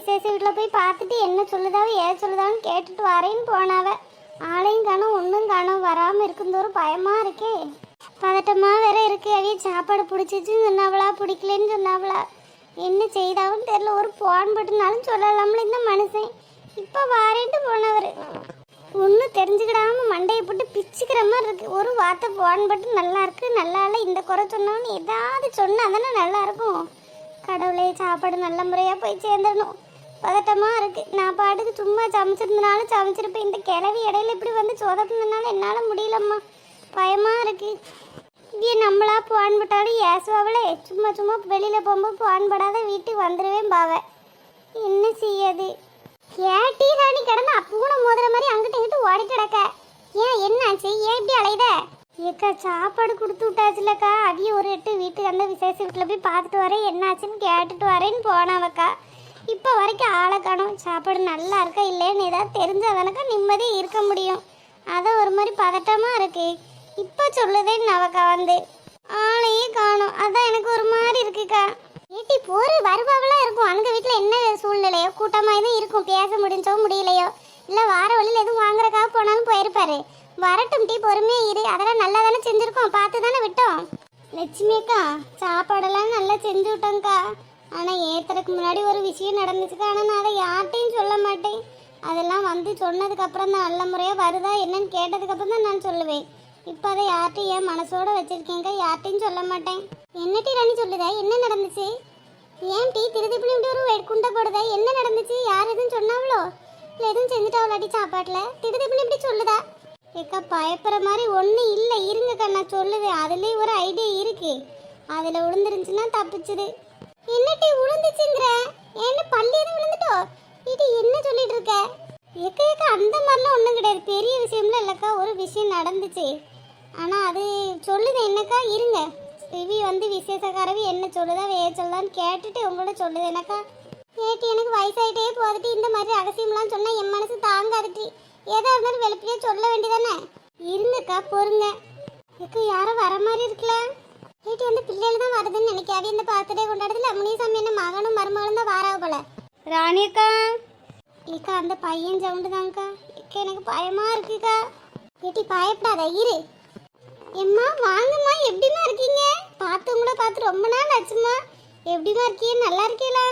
விசேஷ வீட்டில் போய் பார்த்துட்டு என்ன சொல்லுதாவோ ஏது சொல்லுதான்னு கேட்டுட்டு வரேன்னு போனாவ. ஆளையும் காணும் ஒன்றும் காணும் வராமல் இருக்குந்தோறும் பயமாக இருக்கே. பதட்டமாக வேற இருக்கு. அவைய சாப்பாடு பிடிச்சிச்சுன்னு சொன்னாவளா பிடிக்கலன்னு சொன்னாவளா. என்ன செய்தாவும் தெரில ஒரு போன் பட்டுனாலும் சொல்லலாம்ல இந்த மனுஷன். இப்போ வாரேன்ட்டு போனவர். ஒன்றும் தெரிஞ்சுக்கிடாம மண்டையை போட்டு பிச்சுக்கிற மாதிரி இருக்கு. ஒரு வார்த்தை போன் பட்டு நல்லா இருக்கு நல்லா இல்லை இந்த குறை சொன்னோன்னு ஏதாவது சொன்னால் தானே நல்லா இருக்கும். கடவுளே சாப்பாடு நல்ல முறையாக போய் சேர்ந்துடணும். பதட்டமாக இருக்குது நான் பாட்டுக்கு சும்மா சமைச்சிருந்தனாலும் சமைச்சிருப்பேன் இந்த கிளவி இடையில இப்படி வந்து சொதப்பினதுனால என்னால் முடியலம்மா. பயமாக இருக்கு. இது நம்மளா போன் பட்டாலும் ஏசுவாவளே. சும்மா சும்மா வெளியில் போகும்போது போன் படாத வீட்டுக்கு வந்துடுவேன் பாவ. என்ன செய்யாது ஏன் டீ ராணி கிடந்து அப்பூனை மோதுற மாதிரி அங்கிட்ட இங்கிட்டு ஓடி கிடக்க. ஏன் என்னாச்சு ஏன் இப்படி அலையுத? ஏக்கா சாப்பாடு கொடுத்து விட்டாச்சுலக்கா. அவிய ஒரு எட்டு வீட்டுக்கு அந்த விசேஷ வீட்டில் போய் பார்த்துட்டு வரேன். என்னாச்சுன்னு கேட்டுட்டு வரேன்னு போனவக்கா. இப்போ வரைக்கும் ஆளை காணும். சாப்பாடு நல்லா இருக்கா இல்லைன்னு ஏதாவது தெரிஞ்சவனுக்கு நிம்மதியாக இருக்க முடியும். அதான் ஒரு மாதிரி பதட்டமாக இருக்கு. இப்போ சொல்லுதேன்னு அவக்கா வந்து. ஆளையே காணும். அதான் எனக்கு ஒரு மாதிரி இருக்குக்கா. ஏட்டி போற வருவாவெல்லாம் இருக்கும். அந்த வீட்டில் என்ன சூழ்நிலையோ கூட்டமாக எதுவும் இருக்கும். பேச முடிஞ்சோ முடியலையோ. இல்லை வார வழியில் எதுவும் வாங்குறக்காக போனாலும் போயிருப்பாரு. வரட்டும் டீ பொறுமையாக இரு. அதெல்லாம் நல்லா தானே செஞ்சுருக்கோம். பார்த்து தானே விட்டோம். லட்சுமி அக்கா சாப்பாடெல்லாம் நல்லா செஞ்சு விட்டோங்க்கா ஆனால் ஏத்துறதுக்கு முன்னாடி ஒரு விஷயம் நடந்துச்சுக்கா. ஆனால் நான் அதை யார்ட்டையும் சொல்ல மாட்டேன். அதெல்லாம் வந்து சொன்னதுக்கப்புறம் தான் நல்ல முறையாக வருதா என்னன்னு கேட்டதுக்கப்புறம் தான் நான் சொல்லுவேன். இப்போ அதை யார்ட்டையும் என் மனசோட வச்சுருக்கேங்க யார்ட்டையும் சொல்ல மாட்டேன். என்ன டீ ராணி சொல்லுதா? என்ன நடந்துச்சு? ஏன் டீ திருதி இப்படி ஒரு குண்டை போடுதா? என்ன நடந்துச்சு? யார் எதுவும் சொன்னாவளோ? இல்லை எதுவும் செஞ்சுட்டாவளாட்டி சாப்பாட்டில்? திருதி இப்படி இப்படி சொல்லுதா? ஏக்கா பயப்படுற மாதிரி ஒன்றும் இல்லை. இருங்கக்கா நான் சொல்லுது அதுலேயும் ஒரு ஐடியா இருக்கு. அதில் விழுந்துருந்துச்சுன்னா தப்பிச்சுது. என்னட்டி டீ என்ன பள்ளி எதுவும் விழுந்துட்டோ? இது என்ன சொல்லிட்டு இருக்க? எக்க ஏக்கா அந்த மாதிரிலாம் ஒன்றும் கிடையாது. பெரிய விஷயம்லாம் இல்லைக்கா ஒரு விஷயம் நடந்துச்சு. ஆனால் அது சொல்லுது என்னக்கா? இருங்க. சிவி வந்து விசேஷக்காரவி என்ன சொல்லுதா வே சொல்லலான்னு கேட்டுட்டு உங்களோட சொல்லுது. எனக்கா ஏட்டி எனக்கு வயசாயிட்டே போதுட்டு இந்த மாதிரி ரகசியம்லாம் சொன்னால் என் மனசு தாங்காதுட்டி ஏதா இருந்தாலும் வெளிப்படையாக சொல்ல வேண்டியதானே? இருங்கக்கா பொறுங்க. ஏக்கா யாரும் வர மாதிரி இருக்கல ஏட்டி அந்த பிள்ளைகள் தான் வருதுன்னு நினைக்காது. இந்த பர்த்டே கொண்டாடுறதுல முனிசாமி என்ன மகனும் மருமகளும் தான் வாராவ போல. ராணியக்கா ஏக்கா அந்த பையன் சவுண்டு தான்க்கா ஏக்கா எனக்கு பயமா இருக்குக்கா. ஏட்டி பயப்படாத இரு. எம்மா வாங்கம்மா எப்படிம்மா இருக்கீங்க? பார்த்து உங்களை பார்த்து ரொம்ப நாள் ஆச்சும்மா. எப்படிம்மா இருக்கீங்க? நல்லா இருக்கீங்களா?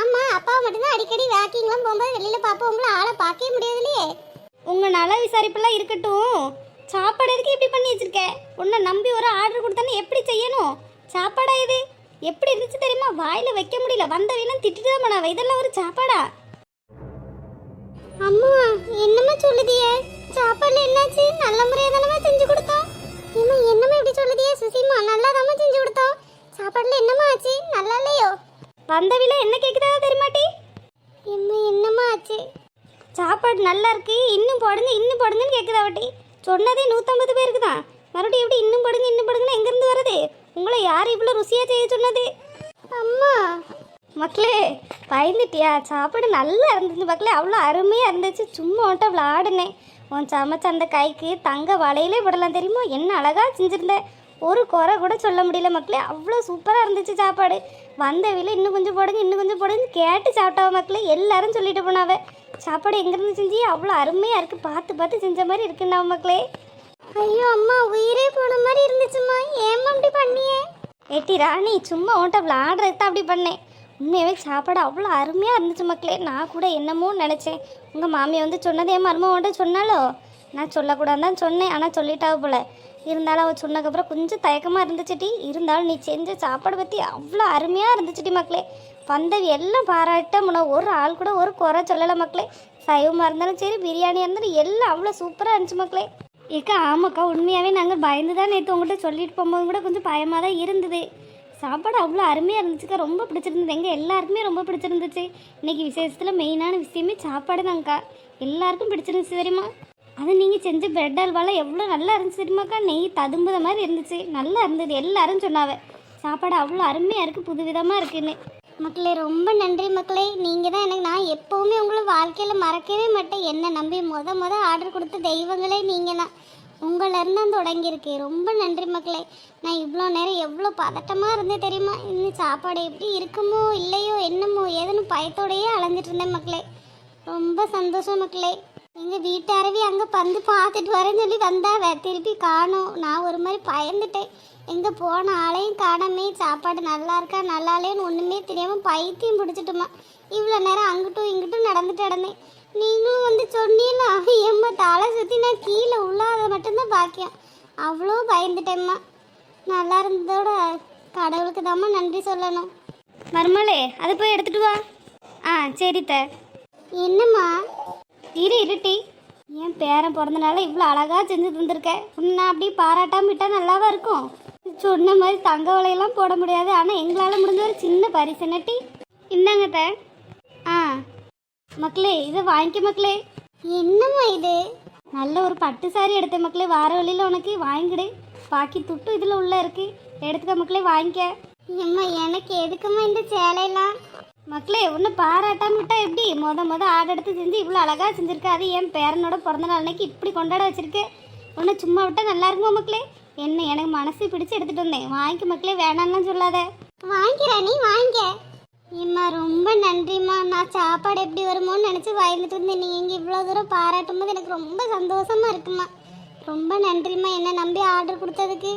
ஆமா அப்பா மட்டும்தான் அடிக்கடி வாக்கிங்லாம் போகும்போது வெளியில பார்ப்போம். உங்களை ஆளை பார்க்கவே முடியாது இல்லையே. உங்க நல விசாரிப்பெல்லாம் இருக்கட்டும். சாப்பாடு எதுக்கு இப்படி பண்ணி வச்சிருக்க? உன்னை நம்பி ஒரு ஆர்டர் கொடுத்தானே எப்படி செய்யணும்? சாப்பாடா இது? எப்படி இருந்துச்சு தெரியுமா? வாயில வைக்க முடியல. வந்த வீணம் திட்டுட்டு தான் போனாவ. இதெல்லாம் ஒரு சாப்பாடா? அம்மா என்னம்மா சொல்லுதியே? சாப்பாடுல என்னாச்சு? நல்ல முறையாக தானம்மா செஞ்சு கொடுத்தோம். ஏம்மா என்னம்மா இப்படி சொல்லுதியே? சுசிமா நல்லா தாம்மா செஞ்சு கொடுத்தோம். சாப்பாடுல என்னம்மா ஆச்சு? நல்லா இல்லையோ? வந்த வீல என்ன கேக்குதா தெரியுமாட்டி? எம்மா என்னம்மா ஆச்சு? சாப்பாடு நல்லா இருக்கு. இன்னும் போடுங்க இன்னும் போடுங்கன்னு கேக்குதா வட்டி சொன்னதே நூற்றம்பது பேருக்கு தான் மறுபடியும் எப்படி இன்னும் போடுங்க இன்னும் படுங்கன்னு எங்கேருந்து வருது உங்களை யார் இவ்வளோ ருசியாக செய்ய சொன்னது? அம்மா. மக்களே பயந்துட்டியா? சாப்பாடு நல்லா இருந்துச்சு மக்களே அவ்வளோ அருமையாக இருந்துச்சு. சும்மா வந்துட்டு அவ்வளோ ஆடினேன் உன் சமைச்ச அந்த கைக்கு தங்க வலையிலே விடலாம் தெரியுமா? என்ன அழகாக செஞ்சுருந்தேன் ஒரு குறை கூட சொல்ல முடியல மக்களே. அவ்வளோ சூப்பராக இருந்துச்சு சாப்பாடு. வந்த இன்னும் கொஞ்சம் போடுங்க இன்னும் கொஞ்சம் போடுங்க கேட்டு சாப்பிட்டாவ மக்களே. எல்லாரும் சொல்லிட்டு போனாவ. சாப்பாடு எங்கேருந்து செஞ்சு? அவ்வளோ அருமையாக இருக்குது பார்த்து பார்த்து செஞ்ச மாதிரி இருக்குண்ணா மக்களே. ஐயோ அம்மா உயிரே போன மாதிரி இருந்துச்சுமா ஏம்மா இப்படி பண்ணியே? ஏட்டி ராணி சும்மா உன்ட்ட விளாடுறது தான் அப்படி பண்ணேன். உண்மையாகவே சாப்பாடு அவ்வளோ அருமையாக இருந்துச்சு மக்களே. நான் கூட என்னமோ நினச்சேன். உங்கள் மாமியை வந்து சொன்னதே மரும உன்ட்ட சொன்னாலோ? நான் சொல்லக்கூடாதுன்னு தான் சொன்னேன். ஆனால் சொல்லிட்டாவ போல. இருந்தாலும் அவள் சொன்னதுக்கப்புறம் கொஞ்சம் தயக்கமாக இருந்துச்சுட்டி இருந்தாலும் நீ செஞ்ச சாப்பாடு பற்றி அவ்வளோ அருமையாக இருந்துச்சுடி மக்களே. வந்தது எல்லாம் பாராட்ட ஒரு ஆள் கூட ஒரு குறை சொல்லலை மக்களே. சைவமாக இருந்தாலும் சரி பிரியாணியாக இருந்தாலும் எல்லாம் அவ்வளோ சூப்பராக இருந்துச்சு மக்களே. ஏக்கா ஆமாக்கா உண்மையாகவே நாங்கள் பயந்து தான் நேற்று உங்கள்கிட்ட சொல்லிட்டு போகும்போது கூட கொஞ்சம் பயமாக தான் இருந்தது. சாப்பாடு அவ்வளோ அருமையாக இருந்துச்சுக்கா ரொம்ப பிடிச்சிருந்தது. எங்கள் எல்லாருக்குமே ரொம்ப பிடிச்சிருந்துச்சு. இன்றைக்கி விசேஷத்தில் மெயினான விஷயமே சாப்பாடு தான்க்கா. எல்லாருக்கும் பிடிச்சிருந்துச்சு தெரியுமா? அது நீங்கள் செஞ்ச பிரெட் அல்வாலாம் எவ்வளோ நல்லா இருந்துச்சு தெரியுமாக்கா? நெய் ததும்புத மாதிரி இருந்துச்சு. நல்லா இருந்தது எல்லாரும் சொன்னாவ சாப்பாடு அவ்வளோ அருமையாக இருக்குது புதுவிதமாக இருக்குன்னு. மக்களே ரொம்ப நன்றி மக்களே. நீங்கள் தான் எனக்கு நான் எப்போவுமே உங்களை வாழ்க்கையில் மறக்கவே மாட்டேன். என்னை நம்பி முத முத ஆர்டர் கொடுத்த தெய்வங்களே நீங்கள் தான். உங்களிருந்து தான் தொடங்கியிருக்கு. ரொம்ப நன்றி மக்களே. நான் இவ்வளோ நேரம் எவ்வளோ பதட்டமாக இருந்தேன் தெரியுமா? இன்னும் சாப்பாடு எப்படி இருக்குமோ இல்லையோ என்னமோ ஏதுன்னு பயத்தோடையே அலைஞ்சிட்டு இருந்தேன் மக்களே. ரொம்ப சந்தோஷம் மக்களே. எங்கள் வீட்டாரவி அங்கே வந்து பார்த்துட்டு வரேன்னு சொல்லி வந்தாவ திருப்பி காணும். நான் ஒரு மாதிரி பயந்துட்டேன். எங்கே போன ஆளையும் காணாமே. சாப்பாடு நல்லா இருக்கா நல்லா ஒன்றுமே தெரியாமல் பைத்தியம் பிடிச்சிட்டுமா. இவ்வளோ நேரம் அங்கிட்டும் இங்கிட்டும் நடந்துட்டு இடந்தேன் நீங்களும் வந்து சொன்னீங்களா எம்மா தலை சுற்றி நான் கீழே உள்ளாத மட்டும்தான் பாக்கியம். அவ்வளோ பயந்துட்டேம்மா. நல்லா இருந்ததோட கடவுளுக்கு தாம்மா நன்றி சொல்லணும். மருமலே அதை போய் எடுத்துட்டு வா. ஆ சரி த. என்னம்மா? இரு இருட்டி என் பேரன் பிறந்தனால இவ்வளோ அழகாக செஞ்சு தந்திருக்க உன்னை நான் அப்படியே பாராட்டாம விட்டா நல்லாவா இருக்கும்? சொன்ன மாதிரி தங்க வலையெல்லாம் போட முடியாது. ஆனால் எங்களால் முடிஞ்ச ஒரு சின்ன பரிசு நட்டி இந்தாங்க த ஆ. மக்களே இதை வாங்கிக்க மக்களே. என்னம்மா இது? நல்ல ஒரு பட்டு சாரி எடுத்த மக்களே வார வழியில் உனக்கு வாங்கிடு. பாக்கி துட்டு இதில் உள்ள இருக்கு. எடுத்துக்க மக்களே வாங்கிக்க. எம்மா எனக்கு எதுக்கும்மா இந்த சேலையெல்லாம்? மக்களே உன்னை பாராட்டாம விட்டா எப்படி? மொத மொத ஆர்டர் எடுத்து செஞ்சு இவ்வளோ அழகா செஞ்சிருக்க அது என் பேரனோட பிறந்த நாள் அன்னைக்கு இப்படி கொண்டாட வச்சிருக்கு. உன்னை சும்மா விட்டா நல்லா இருக்குமா மக்களே? என்ன எனக்கு மனசு பிடிச்சு எடுத்துட்டு வந்தேன். வாங்கிக்க மக்களே வேணாம்லாம் சொல்லாத. வாங்கிக்கிறேன் நீ வாங்கிக்க. ஏம்மா ரொம்ப நன்றிம்மா. நான் சாப்பாடு எப்படி வருமோன்னு நினச்சி பயந்துட்டு இருந்தேன். நீங்கள் இவ்வளோ தூரம் பாராட்டும் போது எனக்கு ரொம்ப சந்தோஷமா இருக்குமா ரொம்ப நன்றிம்மா. என்ன நம்பி ஆர்டர் கொடுத்ததுக்கு.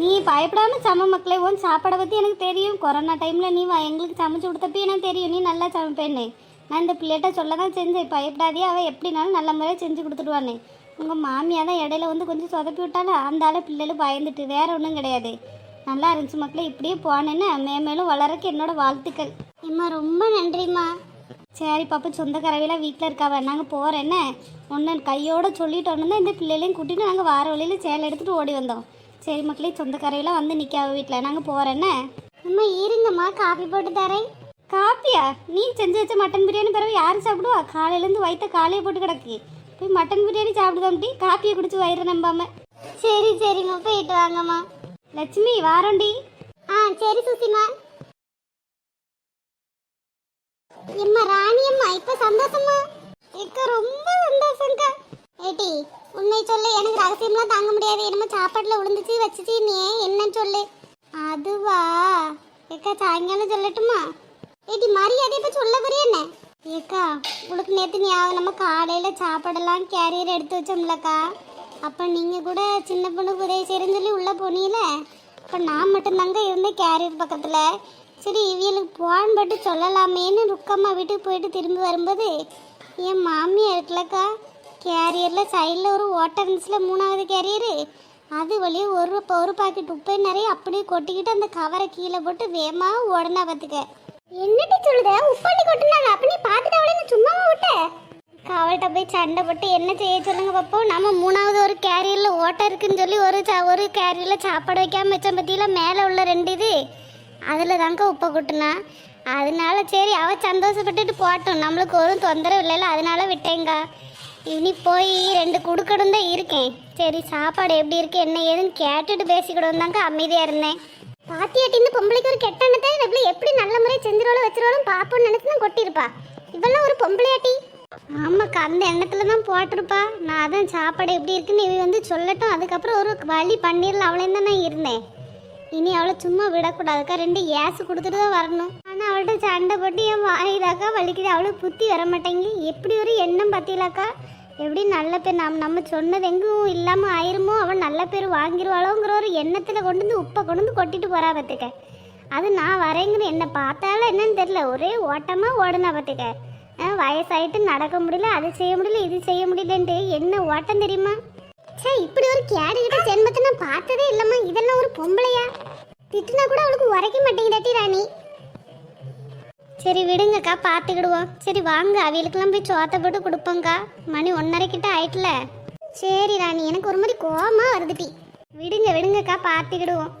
நீ பயப்படாம சம மக்களை உன் சாப்பாடை பற்றி எனக்கு தெரியும். கொரோனா டைமில் நீ வா- எங்களுக்கு சமைச்சு கொடுத்தப்ப எனக்கு தெரியும். நீ நல்லா சமைப்பேன்னு. நான் இந்த பிள்ளைகிட்ட சொல்ல தான் செஞ்சேன். பயப்படாதே அவள் எப்படினாலும் நல்ல முறையாக செஞ்சு கொடுத்துடுவானே உங்கள் மாமியார் தான் இடையில வந்து கொஞ்சம் சொதப்பி விட்டாலும் அந்த பிள்ளைகளும் பயந்துட்டு வேற ஒன்றும் கிடையாது. நல்லா இருந்துச்சு மக்களே இப்படியே போனேன்னு மேமேலும் வளரக்கு என்னோட வாழ்த்துக்கள். இம்மா ரொம்ப நன்றிம்மா. சரி பாப்பா சொந்த கரவையெல்லாம் வீட்டில் இருக்காவ. நாங்கள் போகிறேன்னு ஒன்று கையோடு சொல்லிட்டோன்னு தான் இந்த பிள்ளைகளையும் கூட்டிட்டு நாங்கள் வார வழியில் சேலை எடுத்துகிட்டு ஓடி வந்தோம். சரி மக்களே சொந்த கரையெல்லாம் வந்து நிற்காவ வீட்டில் நாங்கள் போகிறேன்னு அம்மா இருங்கம்மா காஃபி போட்டு தரேன். காப்பியா? நீ செஞ்சு வச்ச மட்டன் பிரியாணி பிறகு யார் சாப்பிடுவா? காலையிலேருந்து வயிற்ற காலையே போட்டு கிடக்கு. போய் மட்டன் பிரியாணி சாப்பிடுதாம்டி காப்பியை குடிச்சு வயிறு நம்பாம. சரி சரிம்மா போயிட்டு வாங்கம்மா. லட்சுமி வாரோண்டி. ஆ சரி சுசிமா எம்மா ராணியம்மா இப்ப சந்தோஷமா இக்க ரொம்ப சந்தோஷம்க்கா. ஏட்டி உண்மை சொல்லு எனக்கு ரகசியம்லாம் தாங்க முடியாது. என்னமோ சாப்பாட்டில் விழுந்துச்சு வச்சுச்சு நீ என்னன்னு சொல்லு. அதுவா? ஏக்கா சாயங்காலம் சொல்லட்டுமா? ஏட்டி மரியாதை இப்போ சொல்ல வரைய என்ன? ஏக்கா உங்களுக்கு நேற்று ஞாபகம் நம்ம காலையில் சாப்பாடெல்லாம் கேரியர் எடுத்து வச்சோம்லக்கா. அப்போ நீங்கள் கூட சின்ன பொண்ணு உதவி செய்யறேன்னு சொல்லி உள்ளே போனீங்கள இப்போ நான் மட்டும்தாங்க இருந்தேன் கேரியர் பக்கத்தில். சரி இவங்களுக்கு போன் பட்டு சொல்லலாமேன்னு ருக்கம்மா வீட்டுக்கு போயிட்டு திரும்பி வரும்போது என் மாமியார் இருக்குல்லக்கா. கேரியரில் சைடில் ஒரு ஓட்டை இருந்துச்சுல மூணாவது கேரியரு அது வழியே ஒரு ஒரு பாக்கெட் உப்பை நிறைய அப்படியே கொட்டிக்கிட்டு அந்த கவரை கீழே போட்டு வேமா உடனே பார்த்துக்க என்னடி சொல்லுத? உப்பாண்டி கொட்டினாங்க. அப்படி பார்த்துட்டு அவளை சும்மாவா விட்ட? அவள்கிட்ட போய் சண்டை போட்டு என்ன செய்ய சொல்லுங்க பார்ப்போம் நம்ம மூணாவது ஒரு கேரியரில் ஓட்டை இருக்குன்னு சொல்லி ஒரு சா ஒரு கேரியரில் சாப்பாடு வைக்காம வச்ச பற்றியில மேலே உள்ள ரெண்டு இது. அதில் தாங்க உப்பை கொட்டினா. அதனால சரி அவள் சந்தோஷப்பட்டுட்டு போட்டோம் நம்மளுக்கு ஒரு தொந்தரவு இல்லைல்ல. அதனால விட்டேங்க. இனி போய் ரெண்டு குடுக்கணும் தான் இருக்கேன். சரி சாப்பாடு எப்படி இருக்கு என்ன ஏதுன்னு கேட்டுட்டு பேசிக்கிடும் தாங்க. அமைதியாக இருந்தேன். பாத்தியாட்டின்னு பொம்பளைக்கு ஒரு கெட்ட எண்ணத்தை எப்படி எப்படி நல்ல முறை செஞ்சிரோலும் வச்சிரோலும் பார்ப்போம்னு நினைச்சு தான் கொட்டியிருப்பா. இவெல்லாம் ஒரு பொம்பளையாட்டி. ஆமாக்கா அந்த எண்ணத்துல தான் போட்டிருப்பா. நான் அதான் சாப்பாடு எப்படி இருக்குன்னு இவ வந்து சொல்லட்டும். அதுக்கப்புறம் ஒரு வழி பண்ணிடலாம் அவளையும் தான் நான் இருந்தேன். இனி அவளை சும்மா விடக்கூடாதுக்கா. ரெண்டு ஏசு கொடுத்துட்டு தான் வரணும். ஆனால் அவள்கிட்ட சண்டை போட்டு என் வாயிலாக்கா வலிக்குது. அவளுக்கு புத்தி வர மாட்டேங்குது எப்படி ஒரு எண்ணம் பார்த்தீங்களாக்கா எப்படி நல்ல பேர் நம்ம நம்ம சொன்னது எங்கும் இல்லாமல் ஆயிருமோ அவன் நல்ல பேர் வாங்கிடுவாளோங்கிற ஒரு எண்ணத்தில் கொண்டு வந்து உப்பை கொண்டு வந்து கொட்டிட்டு போறா பார்த்துக்க. அது நான் வரேங்கிற என்னை பார்த்தாலும் என்னன்னு தெரியல. ஒரே ஓட்டமாக ஓடுனா பார்த்துக்க. வயசாயிட்டு நடக்க முடியல அது செய்ய முடியல இது செய்ய முடியலன்ட்டு என்ன ஓட்டம் தெரியுமா? சே இப்படி ஒரு கேடுகிட்ட ஜென்மத்தை நான் பார்த்ததே இல்லைம்மா. இதெல்லாம் ஒரு பொம்பளையா? திட்டுனா கூட அவளுக்கு உரைக்க மாட்டேங்கிறாட்டி ராணி. சரி விடுங்கக்கா பார்த்துக்கிடுவோம். சரி வாங்க. அவியலுக்கெல்லாம் போய் சோத்தை போட்டு கொடுப்போங்க்கா மணி ஒன்றரை கிட்ட ஆயிட்டல. சரி ராணி. எனக்கு ஒரு மாதிரி கோமா வருதுட்டி விடுங்க விடுங்கக்கா பார்த்துக்கிடுவோம்.